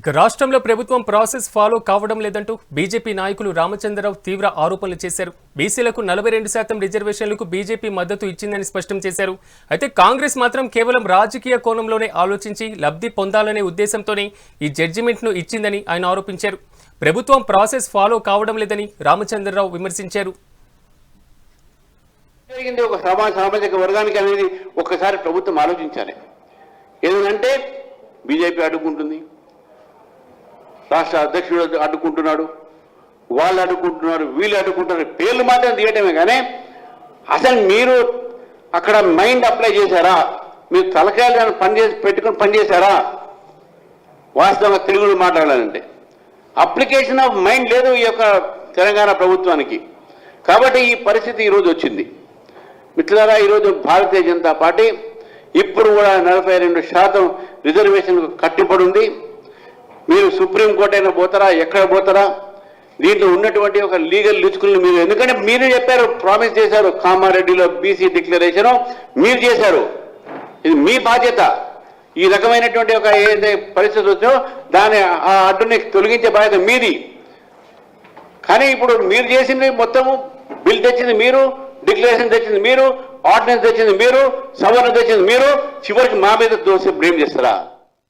ఇక రాష్ట్రంలో ప్రభుత్వం ప్రాసెస్ ఫాలో కావడం లేదంటూ బీజేపీ నాయకులు రామచంద్రరావు తీవ్ర ఆరోపణలు చేశారు. బీసీలకు నలభై రెండు శాతం రిజర్వేషన్లకు బీజేపీ మద్దతు ఇచ్చిందని స్పష్టం చేశారు. అయితే కాంగ్రెస్ మాత్రం కేవలం రాజకీయ కోణంలోనే ఆలోచించి లబ్ధి పొందాలనే ఉద్దేశంతోనే ఈ జడ్జిమెంట్ను ఇచ్చిందని ఆయన ఆరోపించారు. ప్రభుత్వం ప్రాసెస్ ఫాలో కావడం లేదని రామచంద్రరావు విమర్శించారు. జరిగింది ఒక సామాజిక వర్గానికి అనేది ఒక్కసారి ప్రభుత్వం ఆలోచించాలి. ఏదంటే బీజేపీ అడుగుంటుంది రాష్ట్ర అధ్యక్షుడు అడ్డుకుంటున్నాడు వాళ్ళు అడ్డుకుంటున్నారు వీళ్ళు అడ్డుకుంటున్నారు పేర్లు మాత్రం తీయటమే కానీ అసలు మీరు అక్కడ మైండ్ అప్లై చేశారా? మీరు తలకాయలు పని చేసి పెట్టుకుని పనిచేశారా వాస్తవంగా తెలుగులో మాట్లాడాలంటే. అప్లికేషన్ ఆఫ్ మైండ్ లేదు ఈ యొక్క తెలంగాణ ప్రభుత్వానికి. కాబట్టి ఈ పరిస్థితి ఈరోజు వచ్చింది. మిత్రులారా ఈరోజు భారతీయ జనతా పార్టీ ఇప్పుడు కూడా నలభై రెండు శాతం రిజర్వేషన్కు కట్టుబడి ఉంది. మీరు సుప్రీంకోర్టు అయినా పోతారా? ఎక్కడ పోతారా? దీంట్లో ఉన్నటువంటి ఒక లీగల్ లిచుకుల్ని మీరు ఎందుకంటే మీరు చెప్పారు ప్రామిస్ చేశారు కామారెడ్డిలో బీసీ డిక్లరేషన్ మీరు చేశారు. ఇది మీ బాధ్యత. ఈ రకమైనటువంటి ఒక ఏదైతే పరిస్థితి వచ్చినో దాని ఆ అడ్డుని తొలగించే బాధ్యత మీది. కానీ ఇప్పుడు మీరు చేసింది మొత్తము బిల్ తెచ్చింది మీరు డిక్లరేషన్ తెచ్చింది మీరు ఆర్డినెన్స్ తెచ్చింది మీరు సవరణ తెచ్చింది మీరు చివరికి మా మీద దోసి బ్లేమ్ చేస్తారా?